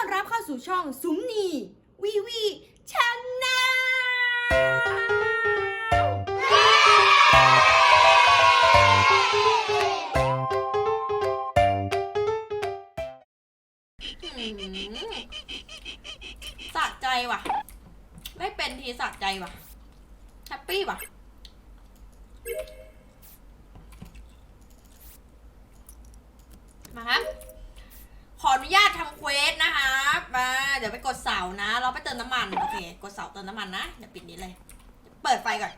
อนรับเข้าสู่ช่องสุมนีวีวีชนะ สะใจว่ะ ไม่เป็นทีสะใจว่ะ แฮปปี้ว่ะ มาครับ ขออนุญาตทำเควสนะคะมา เดี๋ยวไปกดเสานะ เราไปเติมน้ำมัน โอเค กดเสาเติมน้ำมันนะ เดี๋ยวปิดนี้เลย เปิดไฟก่อน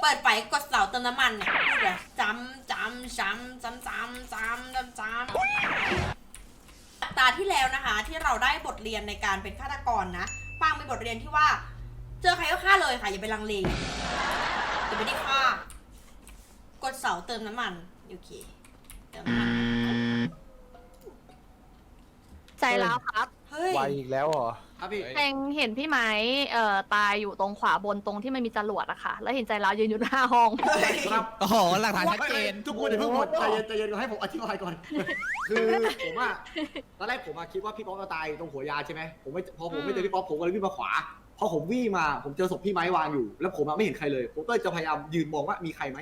เปิดไฟกดเสาเติมน้ำมันเนี่ยพูดเลยจำจำจำจำจำจำจำจำตาที่แล้วนะคะ ที่เราได้บทเรียนในการเป็นฆาตกรนะปางมีบทเรียนที่ว่า เจอใครก็ฆ่าเลยค่ะ อย่าไปลังเล อย่าไปได้ฆ่า กดเสาเติมน้ำมันโอเคเติมน้ำมันใจแล้วครับ เฮ้ยไวอีกแล้วเหรอ ครับพี่เองเห็นพี่ไหมเอ่อตายอยู่ตรงขวาบนตรงที่มันมีจรวดอะค่ะ แล้วเห็นใจแล้วยืนอยู่หน้าห้อง ครับโอ้โหหลักฐานชัดเจน ทุกคนอย่าเพิ่งหมดใจเย็นใจเย็นก่อนให้ผมอธิบายก่อน คือผมอะตอนแรกผมอะคิดว่าพี่ป๊อปจะตายตรงหัวยาใช่ไหมผมไม่พอผมไม่เจอพี่ป๊อปผมก็เลยวิ่งมาขวาพอผมวิ่งมาผมเจอศพพี่ไม้วางอยู่ แล้วผมอะไม่เห็นใครเลยผมก็เลยจะพยายามยืนมองว่ามีใครไหม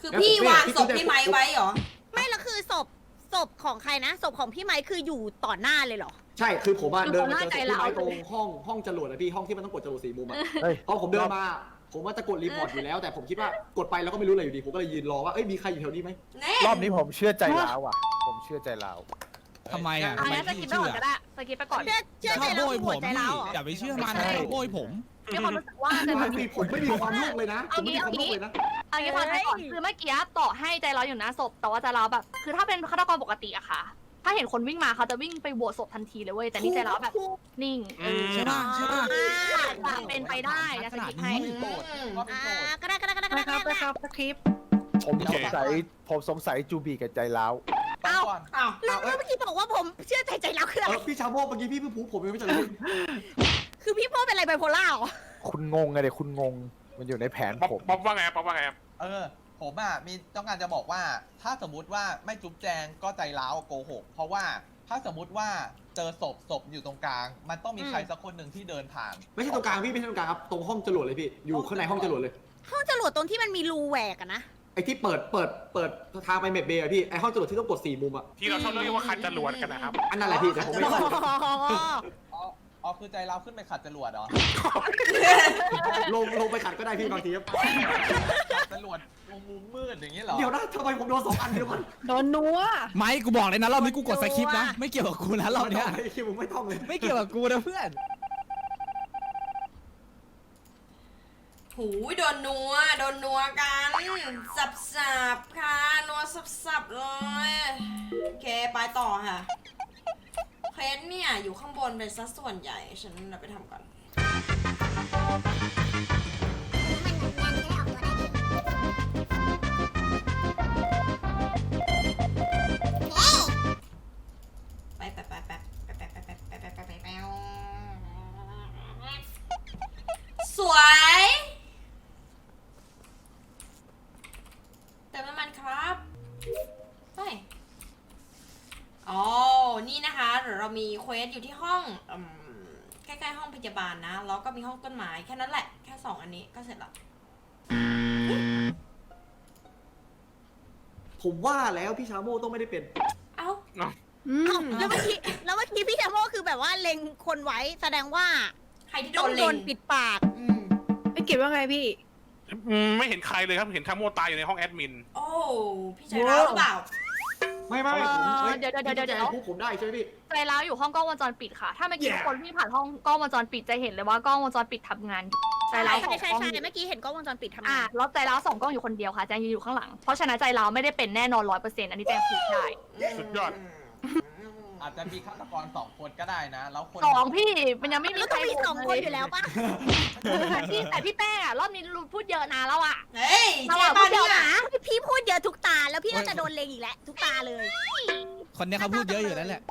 คือพี่วางศพพี่ไม้ไว้เหรอ ไม่แล้วคือศพ ศพของใครนะศพของพี่ไม้คืออยู่ต่อหน้าเลยเหรอ ใช่คือผมอะคือเดินผมมาน่าเจอศพใจพี่ไม้ร้าวตรงห้องห้องจรวดอะพี่ห้องที่มันต้องกดจรวดสี่มุมอะเฮ้ย พอผมเดินมา ผมว่าจะกดรีพอร์ตอยู่แล้ว แต่ผมคิดว่ากดไปแล้วก็ไม่รู้อะไรอยู่ดีผมก็เลยยืนรอว่าเอ้ยมีใครอยู่แถวนี้ไหมแน่รอบนี้ผมเชื่อใจล้าวอะ ผมเชื่อใจล้าว ทำไมอะอัทำนไมนี้สกิพี่ปไปเชื่ก่อนอก็ได้สกิปไปก่อนเชื่อเชื่อชใจอบแล้โบวยผหัวมใจพี่ร้าวเหรออย่าไปเชื่อมันใช่โบยผม มีความรู้สึกว่าใจไม่ร้าวมีผมไม่มีความโลภเลยนะผมไม่มีความโลภเลยนะอันนี้ฟังไปก่อนคือเมื่อกี้ต่อให้ใจร้าวอยู่หน้าศพ แต่ว่าใจร้าวแบบ คือถ้าเป็นฆาตกรปกติอะค่ะ ถ้าเห็นคนวิ่งมาเขาจะวิ่งไปบวชศพทันทีเลยเว้ย แต่นี่ใจร้าวแบบนิ่งเออใช่ป่ะใช่ป่ะอาจจะเป็นไปได้นะสกิปให้อืมอ่าก็ได้ก็ได้ก็ได้ก็ได้ก็ได้ ผมสงสัยผมสงสัยจูบีกับใจล้าว เอ้าอ้าวแล้วเมื่อกี้บอกว่าผมเชื่อใจใจแล้วคือเออะไรอพี่ชาโมกเมื่อกี้พี่เพิ่งพูดผมยังไม่เจอเลยคือพี่โป้เป็นอะไรไบโพล่าเหรอคุณงงไงเด็กคุณงง มันอยู่ในแผนป๊อปผม ป๊อปว่าไงป๊อปว่าไงครับเออ ผมอะมีต้องการจะบอกว่า ถ้าสมมุติว่าไม่จุ๊บแจงก็ใจร้าวโกหก เพราะว่าถ้าสมมุติว่าเจอศพศพอยู่ตรงกลาง มันต้องมีใครสักคนหนึ่งที่เดินผ่าน ไม่ใช่ตรงกลางพี่ไม่ใช่ตรงกลางครับตรงห้องจรวดเลยพี่อยู่ข้างในห้องจรวดเลย ห้องจรวดตรงที่มันมีรูแหวกอะนะ ไอ้ที่เปิดเปิดเปิดทางไปเมดเบย์อะพี่ไอ้ห้องจรวดที่ต้องกดสี่มุมอะที่เราชอบเรียกว่าคันจรวดกันนะครับ อันนั้นแหละพี่แต่ผมไม่อ๋รู้ออ๋ออ๋อคือใจร้าวขึ้นไปขัดจรวดเหรอลงลงไปขัดก็ได้พี่บางทีครับขัดจรวดตรงมุมมืดอย่างนี้เหรอเดี๋ยวนะทำไมผมโดนสองอันเดียวกันโดนนัวไม่กูบอกเลยนะรอบนี้กูกดสคริปต์นะ ไม่เกี่ยวกับกูนะรอบเนี้ยไอ้คิวไม่ต้องเลยไม่เกี่ยวกับกูนะเพื่อน หูยโดนนัว โดนนัวกัน สับสับค่ะ นัวสับสับเลย โอเค ไปต่อค่ะ เคสเนี่ย อยู่ข้างบนเป็นซะส่วนใหญ่ ฉันเราไปทำก่อน นี่นะคะเดี๋ยวเรามีเควสอยู่ที่ห้องอืมใกล้ๆห้องพยาบาลนะ แล้วก็มีห้องต้นไม้แค่นั้นแหละ แค่สองอันนี้ก็เสร็จละผมว่าแล้วพี่ชาโมต้องไม่ได้เป็น เอ้าเอ้าแล้วเมื่อกี้แล้วเมื่อกี้พี่ชาโมคือแบบว่าเล็งคนไว้แสดงว่าใครที่โดต้องนโดเล็นงปิดปาก อืมไอ้กิบว่าไงพี่ อืมไม่เห็นใครเลยครับ เห็นทั้งโมตายอยู่ในห้องแอดมิน โอ้ พี่ใจร้าวหรือเปล่า ไม่ไม่ไม่ผมฮ้เดี๋ยวเดี๋ยวเดี๋ยวเดี๋ยว พี่แจงพูผมได้ใช่ไหมพี่ ใจร้าวอยู่ห้องกล้องวงจรปิดค่ะ ถ้าเมื่อกี้ Yeah คนที่ผ่านห้องกล้องวงจรปิดจะเห็นเลยว่ากล้องวงจรปิดทำงานอยู่ใจร้าวสอใช่งใช่กล้องใช่อยู่เมื่อกี้เห็นกล้องวงจรปิดทำอะงานแล้วใจร้าวสองกล้องอยู่คนเดียวค่ะแจงยืนอยู่ข้างหลัง เพราะฉะนั้นใจร้าวไม่ได้เป็นแน่นอนร้อยเปอร์เซ็นต์อันนี้แจงพูดได้สุดยอด อาจจะมีฆาตกรสองคนก็ได้นะ แล้วคนสองพี่มันยังไม่มีก็ใคต้รองมีสองคนอยู่แล้วป่ะแต่พี่แต่พี่แป้งอะรอบนี้รู้พูดเยอะนะแล้วอะเฮ้ยเราเจ๊อะป้าพูดเยเนี่อะยนะพี่ พี่ก็จะโดนเลงอีกแล้วทุกตาเลยคนเนี้ยเขาพูดเยอะอยู่แล้วแหละ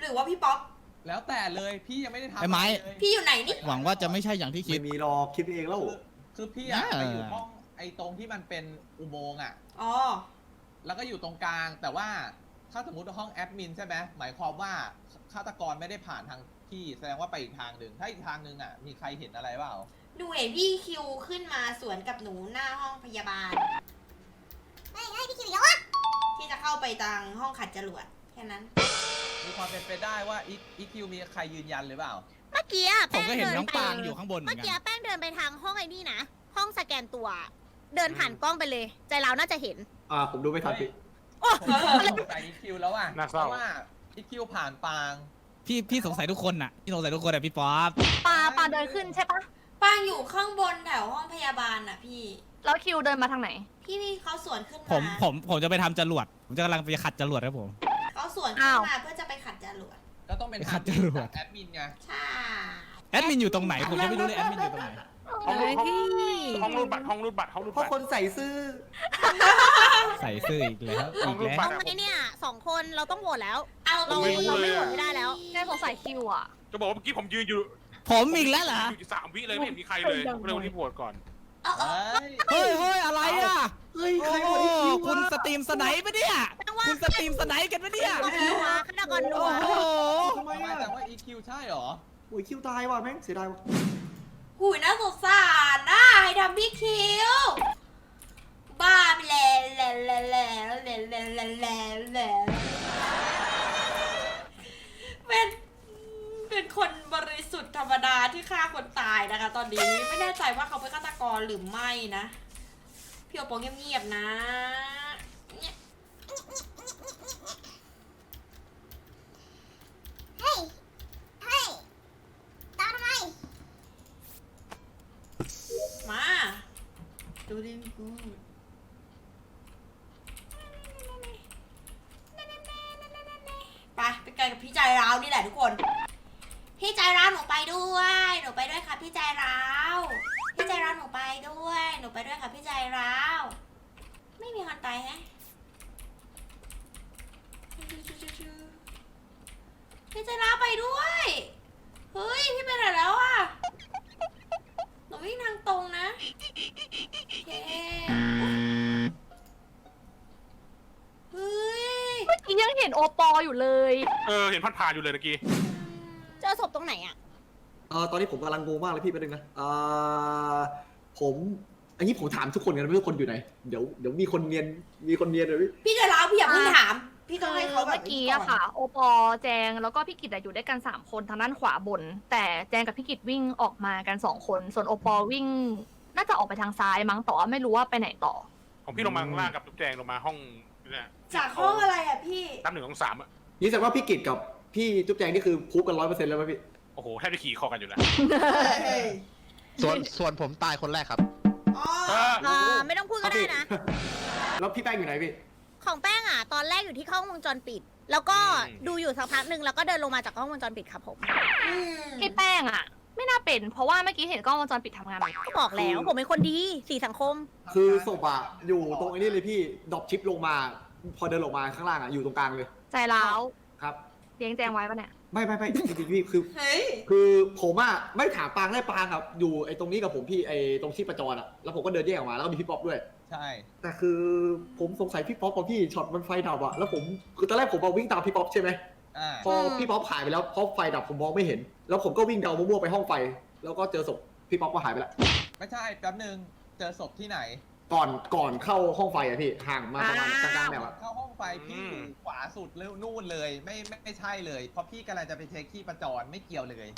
หรือว่าพี่ป๊อป แล้วแต่เลยพี่ยังไม่ได้ทำไอ้ไม้เลยพี่อยู่ไหนนี่ หวังว่าจะไม่ใช่อย่างที่คิไม่ด มีหรอกคิดเองแล้ว คือคือพี่อะอ่า ไปอยู่ห้องไอ้ตรงที่มันเป็นอุโมงค์อะอ๋อ แล้วก็อยู่ตรงกลาง แต่ว่าถ้าสมมติว่าห้องแอดมินใช่ไหมหมายความว่าฆาตกรไม่ได้ผ่านทางพี่แสดงว่าไปอีกทางหนึ่งถ้าอีกทางหนึ่งอะมีใครเห็นอะไรเปล่าหนูเห็นพี่คิวขึ้นมาสวนกับหนูหน้าห้องพยาบาล ไม่ไม่พี่คิวอีกแล้วอะที่จะ เข้าไปทางห้องขัดจรวดแค่นั้น มีความเป็นไปได้ว่าอีอีคิวมีใครยืนยันหรือเปล่า เมื่อกี้อะผมแป้งก็เห็นเดินน้องไปปางอยู่ข้างบนเหมืเมื่ออนกักี้นแป้งเดินไปทางห้องไอ้นี่นะห้องสแกนตัว เดินผ่านกล้องไปเลย ใจเราน่าจะเห็น อ่าผมดูไม่ทันพี่โอ้ผมสงสัยอีคิวแล้วอะน่าเพเศร้า ราะว่าอีคิวผ่านปาง พี่พี่สงสัยทุกคนน่ะพี่สงสัยทุกคนอะพี่ป๊อปปาปาเดินขึ้นใช่ปะ ปางอยู่ข้างบนแถวห้องพยาบาลน่ะพี่ แล้วคิวเดินมาทางไหน พี่พี่เขาสวนขึ้นมาผมผมผมจะไปทำจรวด ผมจะกำลังไปขัดจรวดครับผม เขาสวนขึ้นอ้าวมาเพื่อจะไปขัดจรวดก็ต้องเป็นไปทาขังดจรวดจากแอดมินไงใช่แอดมินอยู่ตรงไหน ผมยังไม่รู้เลยแอดมินอยู่ตรงไหน ห้องรูดห้องห้องรูดบัตรห้องรูดบัตรห้องรูดเพราะบัตร คนใส่ซื่อ ใส่เสื้ออีกแล้วต้อีองกรูดแล้วบัตทำไมเนี่ยสองคนเราต้องโหวตแล้ว เอาเราไม่รู้เราเลไม่ยโหวอะตไม่ได้แล้วแค่สงสัยคิวอะ จะบอกว่าเมื่อกี้ผมยืนอยู่ผมอีกแล้วเหรอ อยู่สามวิเลยไม่เห็นมีใครเลยผมเลยวันนี้โหวตก่อน เอาเอาเฮ้ยเฮ้ยเฮ้ยอะไรอะเฮ้ยโอ้ใครโหคนที่คิวคุณสตรีมสไนป์ปะเนี่ยแปลว่าคุณสตรีมสไนป์กันปะเนี่ย ฆาตกรนัวฆาตกรนัโอ้วโห ทำไมทำไมอะแต่ว่าอีคิวใช่เหรอ โอ้ยคิวตายว่ะแม่งเสียดายว่ะหูยน่าสงสารนะให้ทำพี่คิวบ้าไปแล้วแล้วแล้วแล้วแล้วแล้วแล้วแล้วแล้วเป็นเป็นคนบริสุทธิ์ธรรมดา ที่ฆ่าคนตายนะคะ ตอนนี้ไม่แน่ใจว่าเขาเป็นฆาตกรหรือไม่นะพี่โอโปเงียบๆนะเนี่ยเฮ้ยเฮ้ยตามทำไมมาดูดิกู พี่ใจร้าวหนูไปด้วย หนูไปด้วยค่ะพี่ใจร้าวพี่ใจร้าวหนูไปด้วย หนูไปด้วยค่ะพี่ใจร้าวไม่มีคนตายแฮะพี่ใจร้าวไปด้วย เฮ้ยพี่ไปไหนแล้วอะหนูวิ่งทางตรงนะโอเคเฮ้ยเมื่อกี้ยังเห็นโอปออยู่เลย เออ เห็นพันผ่านอยู่เลยเมื่อกี้ เจอศพตรงไหนอะ เออตอนนี้ผมกำลังงงมากเลยพี่แป๊บนึงนะเออผม อันนี้ผมถามทุกคนกันว่าทุกคนอยู่ไหน เดี๋ยวเดี๋ยวมีคนเนียนมีคนเนียนเลยพี่ พี่จะเล่าพี่อย่าเพิ่งอะ ถาม พี่ต้องให้เขาแบบเมื่อกี้อะค่ะ โอปอแจงแล้วก็พี่กิตอะอยู่ด้วยกันสามคนทางด้านขวาบน แต่แจงกับพี่กิตวิ่งออกมากันสองคน ส่วนโอปอวิ่ง น่าจะออกไปทางซ้ายมั้งแต่ว่าไม่รู้ว่าไปไหนต่อ ของพี่ลงมาข้างล่างกับตุ๊กแจงลงมาห้องเนี่ยจากห้องอะไรอะพี่นับหนึ่งของสามอะนี่แสดงว่าพี่กิตกับ พี่จุ๊บแจงนี่คือพูบกันร้อยเปอร์เซ็นต์แล้วไหมพี่ โอ้โหแทบจะขี่คอกันอยู่แล้วส่วนส่วนผมตายคนแรกครับ อ๋อเออเอ่อไม่ต้องพูดก็ได้นะ แล้วพี่แป้งอยู่ไหนพี่ ของแป้งอะ ตอนแรกอยู่ที่กล้องวงจรปิด แล้วก็ดูอยู่สักพักหนึ่งแล้วก็เดินลงมาจากกล้องวงจรปิดครับผมอืมพี่แป้งอะไม่น่าเป็น เพราะว่าเมื่อกี้เห็นกล้องวงจรปิดทำงานไหมก็บอกแล้วผมเป็นคนดีสีสังคม คือศพอะอยู่ตรงไอ้นี่เลยพี่ดรอปชิปลงมา พอเดินลงมาข้างล่างอะอยู่ตรงกลางเลยใจร้าว ครับ เลี้ยงแจงไว้ปะเนี่ย ไม่ไม่ไม่จริงๆพี่คือ เฮ้ย คือผมอะไม่ถามปางได้ปางครับอยู่ไอ้ตรงนี้กับผมพี่ไอ้ตรงชีพจรอะแล้วผมก็เดินแยกออกมาแล้วก็มีพี่ป๊อปด้วย ใช่ แต่คือผมสงสัยพี่ป๊อปกับพี่ช็อตมันไฟดับอะแล้วผมคือตอนแรกผมเอาวิ่งตามพี่ป๊อปใช่ไหมอ่า พอพี่ป๊อปหายไปแล้วเพราะไฟดับผมมองไม่เห็น แล้วผมก็วิ่งเดามั่วๆไปห้องไฟ แล้วก็เจอศพพี่ป๊อปก็หายไปแล้วไม่ใช่ แป๊บหนึ่งเจอศพที่ไหน ก่อนก่อนเข้าห้องไฟอะพี่ห่างมาประมาณกลางๆแนวอะ เข้าห้อง ไฟพี่อยู่ขวาสุดเลยนู่นเลย ไม่ไม่ไม่ใช่เลยเพราะพี่กำลังจะไปเช็คที่ประจรไม่เกี่ยวเลย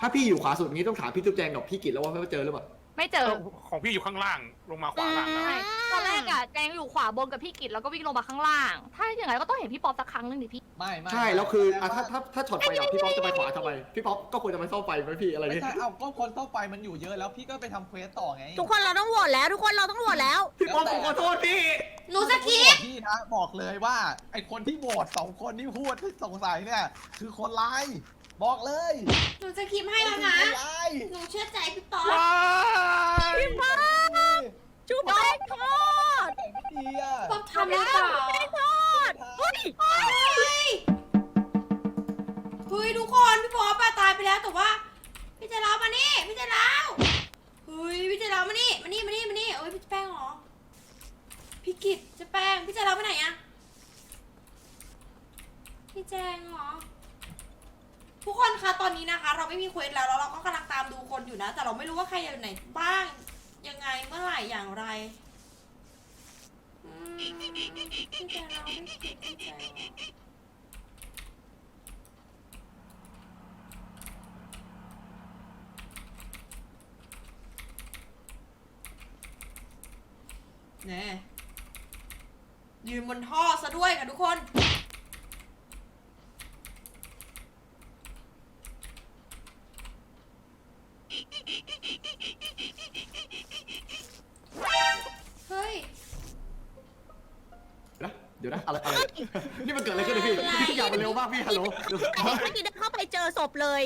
ถ้าพี่อยู่ขวาสุดอย่างนี้ต้องถามพี่จุ๊บแจงกับพี่กิตแล้วว่าเขาเจอหรือเปล่า ไม่เจอ ของพี่อยู่ข้างล่างลงมาขวาล่างแล้วใช่ตอนแรกอะแจงอยู่ขวาบนกับพี่กิตแล้วก็วิ่งลงมาข้างล่าง ถ้าอย่างไรก็ต้องเห็นพี่ป๊อปสักครั้งหนึงดิพี่ ไม่ไม่ใช่ แล้วคืออะแปลถ้าว่าถ้าถ้าช็อตไฟดับพี่ป๊อปจะไปขวาทำไม พี่ป๊อปก็ควรจะไปซ่อมไฟไหมพี่อะไรไม่เนี่ยใช่เอาก็คนเข้าไปมันอยู่เยอะแล้วพี่ก็ไปทำเควสต่อไงทุกคนเราต้องโหวตแล้ว ทุกคนเราต้องโหวตแล้ว พี่ป๊อปผมขอโทษพี่ หนูสกิปพี่นะบอกเลยว่าไอคนที่โหวตสองคนที่พูดที่สงสัยเนี่ย คือคนร้ายบอกเลยหนูจะคลิปให้แล้วนะ คนร้ายหนูเชื่อใจพี่ป๊อปพี่ป๊อปจุ๊บแป้งทอดแต่ไม่ดีอะป๊อปทำหรือเปล่าแป้งทอดเฮ้ยเฮ้ยเฮ้ยทุกคนพี่ป๊อปอะตายไปแล้วแต่ว่า พี่ใจร้าวมานี่พี่ใจร้าวเฮ้ยพี่ใจร้าวมานี่มานี่มานี่ มานี่เอ้ยพี่แป้งเหรอ พี่กิตจะแป้งพี่ใจร้าไปไหนอะพี่แจงเหรอ ทุกคนคะตอนนี้นะคะ เราไม่มีเควสแล้วแล้วเราก็กำลังตามดูคนอยู่นะ แต่เราไม่รู้ว่าใครอยู่ไหนบ้าง ยังไงเมื่อไหร่อย่างไรอืมพี่แจงเราไม่คิดพี่แจงเหรอแน่ ยืนบนท่อซะด้วยค่ะทุกคน เฮ้ย นะเดี๋ยวนะอะไรอะไร นี่มันเกิดอะไรขึ้นเนี่ยพี่พี่ทุกอย่างมันเร็วมากพี่ฮัลโหลแต่เมื่อกี้เดินเข้าไปเจอศพเลย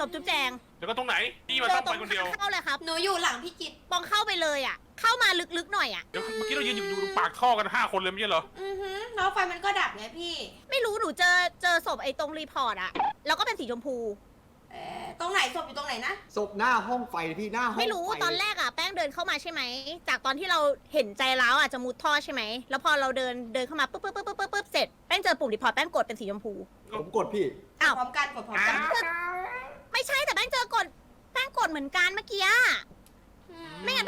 ศพจุ๊บแจงแล้วก็ตรงไหนพี่มาเจต้อองตรไปงคนเดียวทางเข้าเลยครับ หนูอยู่หลังพี่กิตปองเข้าไปเลยอะ เข้ามาลึกๆหน่อยอะเดี๋ยวเมื่อกี้เรายืนอยู่อยู่ปากท่อกันห้าคนเลยไม่ใช่เหรอ อือหือแล้วไฟมันก็ดับไงพี่ ไม่รู้หนูเจอเจอศพไอ้ตรงรีพอร์ตอะแล้วก็เป็นสีชมพู เอ่อตรงไหนศพอยู่ตรงไหนนะ ศพหน้าห้องไฟพี่หน้าห้องไม่รู้ฟตอนแรกอะแป้งเดินเข้ามาใช่ไหม จากตอนที่เราเห็นใจร้าวอะจะมุดท่อใช่ไหม แล้วพอเราเดินเดินเข้ามาปุ๊บปุ๊บปุ๊บปุ๊บปุ๊บปุ๊บเสร็จแป้งเจอปุ่มรีพอร์ตแป้งกดเป็นสีชมพู ผมกดพี่ อ้าว พร้อมกันกดพร้อมกัน ไม่ใช่แต่แป้งเจอกดแป้งกดเหมือนกันเมื่อกี้อะ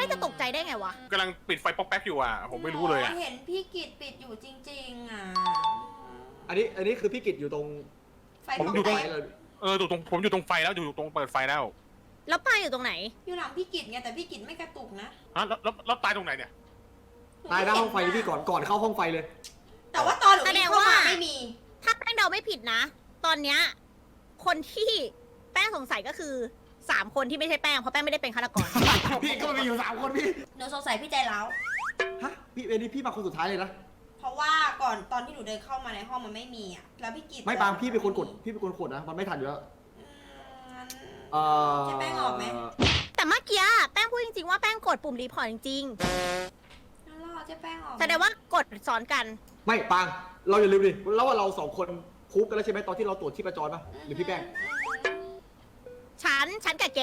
ไม่งั้นแป้งจะตกใจได้ไงวะ กำลังปิดไฟป๊อกแป๊กอยู่อะ ผมไม่รู้เลยอะ เห็นพี่กิตปิดอยู่จริง ๆ อะ อันนี้อันนี้คือพี่กิตอยู่ตรงไฟผมตรงอยู่ไหตรงนเลยเอออยู่ตรงผมอยู่ตรงไฟแล้วอยู่ตรงเปิดไฟแล้วแล้วปลาอยู่ตรงไหน อยู่หลังพี่กิตไงแต่พี่กิตไม่กระตุกนะฮะแล้วแล้วแล้วตายตรงไหนเนี่ย ตายหน้าห้องไฟเลยพี่ก่อนก่อนเข้าห้องไฟเลย แต่ว่าตอนหนูแสดวิ่งงเข้ามาว่าไม่มี ถ้าแป้งเดาไม่ผิดนะ ตอนเนี้ยคนที่แป้งสงสัยก็คือ สามคนที่ไม่ใช่แป้งเพราะแป้งไม่ได้เป็นฆาตกร พี่ก็มีอยู่สามคนพี่หนูสงสัยพี่ใจร้าวฮะพี่เอ็นนี่พี่มาคนสุดท้ายเลยนะเพราะว่าก่อนตอนที่หนูเดินเข้ามาในห้องมันไม่มีอะแล้วพี่กิตไม่ปางพี่เป็นคนกดพี่เป็นคนกดนะมันไม่ทันอยู่แล้วอืมงั้น เอ่อเจ๊แป้งออกไหม แต่เมื่อกี้แป้งพูดจริงๆว่าแป้งกดปุ่มรีพอร์ตจริงงั้นรอเจ๊แป้งออกๆแสดงว่ากดซ้อนกันไม่ปางเราอย่าลืมดิแล้วว่าเราสองคนคุกกันแล้วใช่ไหมตอนที่เราตรวจที่ประจรปะหรือพี่แป้ง ฉัน ฉันกับแก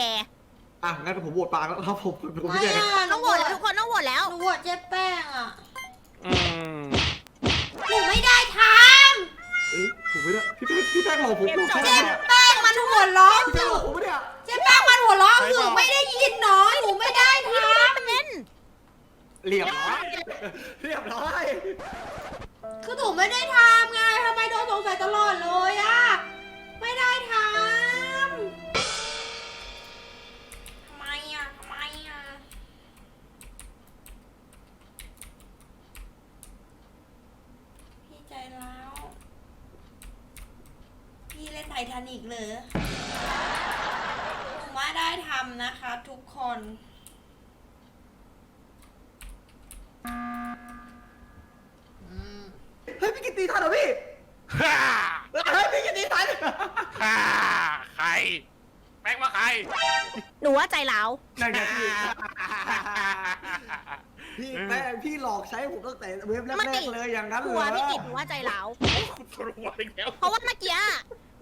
อะงั้นผมโหวตปางแล้วครับผมเป็นคนไม่พี่แป้งอะหต้นูองโหโหววตตแล้วทุกคนต้องโหวตแล้ว หนูโหวตเจ๊แป้งอะอืมหนูไม่ได้ทเอ้ยถูกไหมเนี่ยพี่แป้งพี่แป้งหลอกผมเกมหลอกจบแค่ำไหนเจ๊แป้งมันหัวเร้องพี่แป้งหลอกผมปะเนี่ยเจ๊แป้งมันหัวเร้องหนูไม่ได้ยินเนาะหนูไม่ได้ทเป็นเรียบร้อยเรียบร้อยำคือหนูไม่ได้ท หรอหนูไม่ได้ทำนะคะทุกคนอืมเฮ้ยพี่กิตตีทันเหรอพี่ฮ่าเฮ้ยพี่กิตตีทันฮ่าใคร แป้งว่าใคร หนูว่าใจร้าวนั่นไงพี่พี่แป้งพี่หลอกใช้ผมตั้งแต่เว็บแรกๆเลยอย่างนั้นกเลลัวยพี่กิตหนูว่าใจร้าวกลัวอีกแล้ว เพราะว่าเมื่อกี้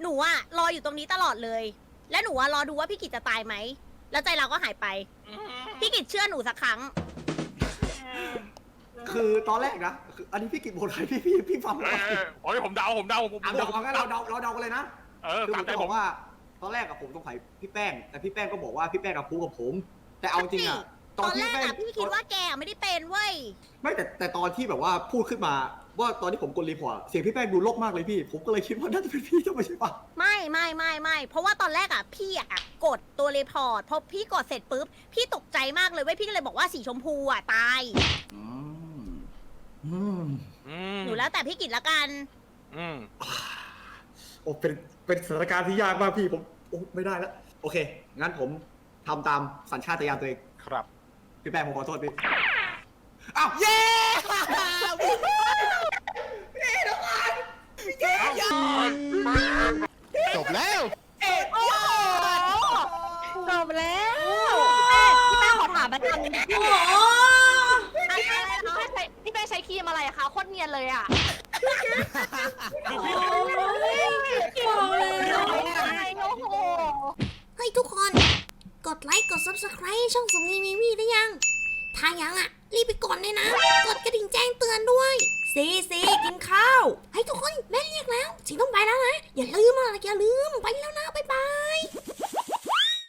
หนูอะรออยู่ตรงนี้ตลอดเลย และหนูอะรอดูว่าพี่กิตจะตายไหม แล้วใจเราก็หายไป พี่กิตเชื่อหนูสักครั้ง คือตอนแรกนะคืออันนี้พี่กิตบอกใครพี่พี่พี่ฟังเอก่อนอโอ้ยผมเดาผมเดาผมอะผมเดี๋ยวเอางั้นเราเดาเราเดากันเลยนะเออคือผตามมใจจะผบอม กว่า ตอนแรกกับผมสงสัยพี่แป้ง แต่พี่แป้งก็บอกว่าพี่แป้งกับพูกับผม แต่เอาจริงอะ ตอนที่แรกอะพี่คิดว่าแกไม่ได้เป็นเว้ย ไม่แต่แต่ตอนที่แบบว่าพูดขึ้นมา ว่าตอนที่ผมกดรีพอร์ตเสียงพี่แป้งดูโลกมากเลยพี่ ผมก็เลยคิดว่าน่าจะเป็นพี่จะไม่ใช่ปะไม่ไม่ไม่ไม่เพราะว่าตอนแรกอะพี่อะกดตัวรีพอร์ตพอพี่กดเสร็จปุ๊บพี่ตกใจมากเลยเว้ยพี่ก็เลยบอกว่าสีชมพูอะตาย อืมอืมอืมหนูแล้วแต่พี่กิตละกัน อืมโอ้เป็นเป็นสถานการณ์ที่ยากมากพี่ผมโอ้ไม่ได้แล้วโอเค งั้นผมทำตามสัญชาตญาณตัวเอง ครับ พี่แป้งผมขอโทษพี่อ้าวเย้จบแล้วจบแล้วพี่แป้งขอถามประจำนึงโอ้โหอะไรนะพี่แป้งใช้พี่แป้งใช้ครีมอะไรอะคะโคตรเนียนเลยอะบอกเลยโอ้โห เฮ้ยทุกคน กดไลค์กด Subscribe ช่องสมนีมีวีได้ยัง ถ้ายังอะ รีบไปกดเลยนะ กดกระดิ่งแจ้งเตือนด้วยซีซีกินข้าว ให้ทุกคนแม่เรียกแล้วสิงต้องไปแล้วนะ อย่าลืมอะอย่าลืมไปแล้วนะ บ๊ายบาย